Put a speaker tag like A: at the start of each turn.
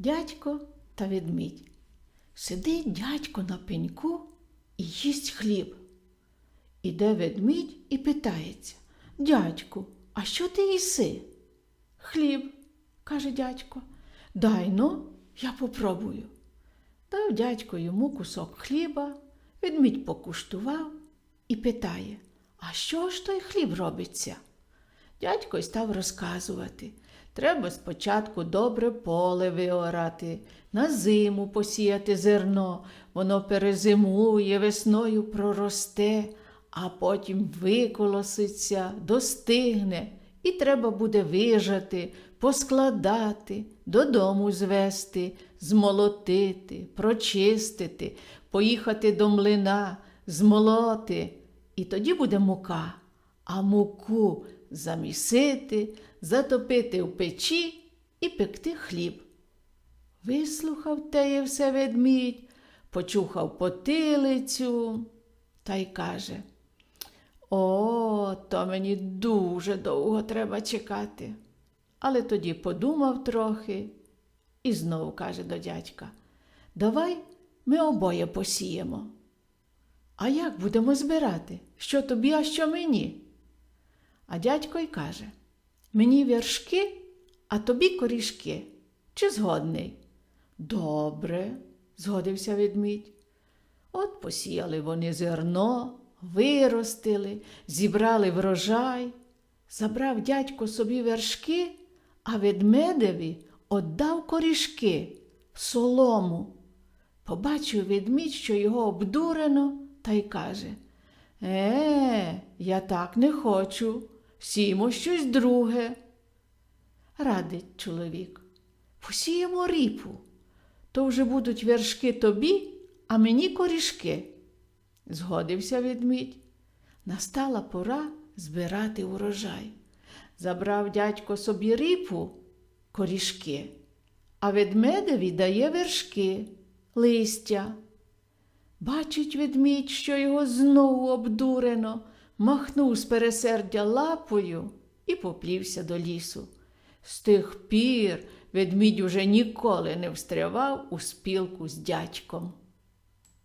A: Дядько та ведмідь. Сидить дядько на пеньку і їсть хліб. Іде ведмідь і питається Дядьку, а що ти їси? Хліб, каже дядько. Дай ну, я попробую. Дав дядько йому кусок хліба, ведмідь покуштував і питає, а що ж той хліб робиться? Дядько й став розказувати. Треба спочатку добре поле виорати, на зиму посіяти зерно, воно перезимує, весною проросте, а потім виколоситься, достигне, і треба буде вижати, поскладати, додому звести, змолотити, прочистити, поїхати до млина, змолоти, і тоді буде мука, а муку замісити, затопити в печі і пекти хліб. Вислухав теє все ведмідь, почухав потилицю та й каже О, то мені дуже довго треба чекати. Але тоді подумав трохи і знову каже до дядька Давай ми обоє посіємо. А як будемо збирати? Що тобі, а що мені? А дядько й каже Мені вершки, а тобі корішки. Чи згодний? Добре, згодився ведмідь. От посіяли вони зерно, виростили, зібрали врожай. Забрав дядько собі вершки, а ведмедеві отдав корішки, солому. Побачив ведмідь, що його обдурено, та й каже Е, я так не хочу, сімо щось друге. Радить чоловік, посіємо ріпу, то вже будуть вершки тобі, а мені корішки. Згодився ведмідь. Настала пора збирати урожай. Забрав дядько собі ріпу, корішки, а ведмедеві дає вершки, листя. Бачить ведмідь, що його знову обдурено, махнув з пересердя лапою і поплівся до лісу. З тих пір ведмідь уже ніколи не встрявав у спілку з дядьком.